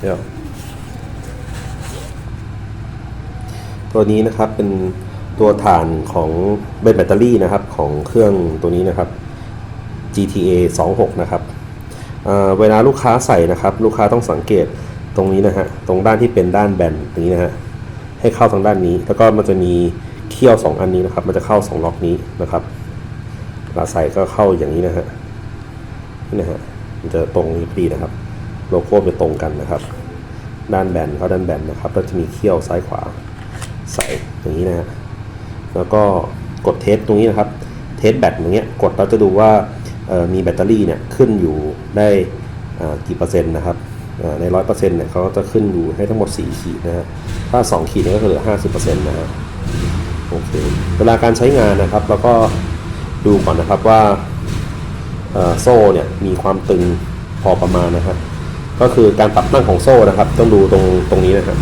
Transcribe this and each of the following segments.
เดี๋ยวตัวนี้นะครับเป็นตัวฐานของเบนแบตเตอรี่นะครับของเครื่องตัวนี้นะครับ GTA 26 นะครับเเวลาลูกค้าใส่นะครับ ลูกค้าต้องสังเกตตรงนี้นะฮะตรงด้านที่เป็นด้านแบนตรงนี้นะฮะให้เข้าทางด้านนี้ แล้วก็มันจะมีเขี้ยว 2 อันนี้นะครับ มันจะเข้า 2 ล็อกนี้นะครับเวลาใส่ก็เข้าอย่างนี้นะฮะนี่นะฮะมันจะตรงนี้พอดีนะครับ โลโก้จะตรงกันนะครับ ด้านแบนเข้าด้านแบนนะครับแล้วจะมีเขี้ยวซ้ายขวาใส่อย่างนี้นะฮะแล้วก็กดเทสตรงนี้นะครับ เทสแบตอย่างเงี้ยกดเราจะดูว่ามีแบตเตอรี่เนี่ยขึ้นอยู่ได้กี่เปอร์เซ็นต์นะครับในร้อยเปอร์เซ็นต์เนี่ยเขาก็จะขึ้นอยู่ให้ทั้งหมด 4 ขีดนะฮะถ้า 2 ขีดเนี่ยก็คือเหลือ 50เปอร์เซ็นต์นะฮะโอเคเวลาการใช้งานนะครับเราก็ดูก่อนนะครับว่าโซ่เนี่ยมีความตึงพอประมาณนะครับ ก็คือการปรับตั้งของโซ่นะครับ ต้องดูตรงตรงนี้นะครับ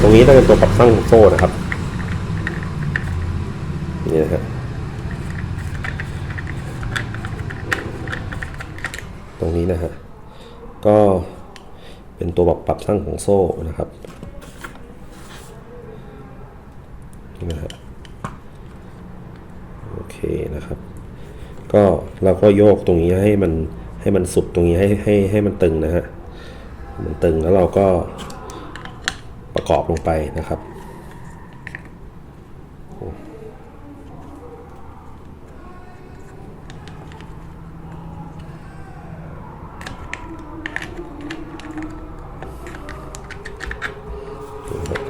ตรงนี้ต้องเป็นตัวปรับตั้งของโซ่นะครับนี่นะฮะตรงนี้นะฮะก็เป็นตัวปรับปรับตั้งของโซ่นะครับนี่นะฮะโอเคนะครับ ก็เราก็โยกตรงนี้ให้มัน ให้มันสุดตรงนี้ให้ให้ให้มันตึงนะฮะมันตึงแล้วเราก็ประกอบลงไปนะครับ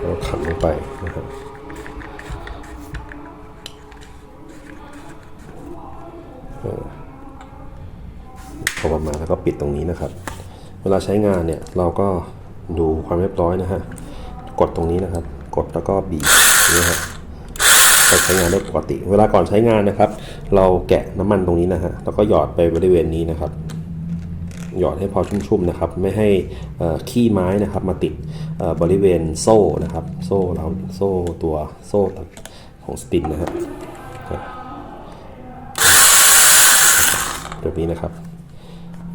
แล้วขันลงไปนะครับเอ อพอประมาณแล้วก็ปิดตรงนี้นะครับ เวลาใช้งานเนี่ยเราก็ดูความเรียบร้อยนะฮะกดตรงนี้นะครับ กดแล้วก็บีบนี้ฮะก็ใช้งานได้ปกติ เวลาก่อนใช้งานนะครับ เราแกะน้ำมันตรงนี้นะฮะแล้วก็หยอดไปบริเวณนี้นะครับหยอดให้พอชุ่มๆนะครับ ไม่ให้ขี้ไม้นะครับ มาติดบริเวณโซ่นะครับ โซ่เราโซ่ตัวโซ่ของสปินนะฮะแบบนี้นะครับ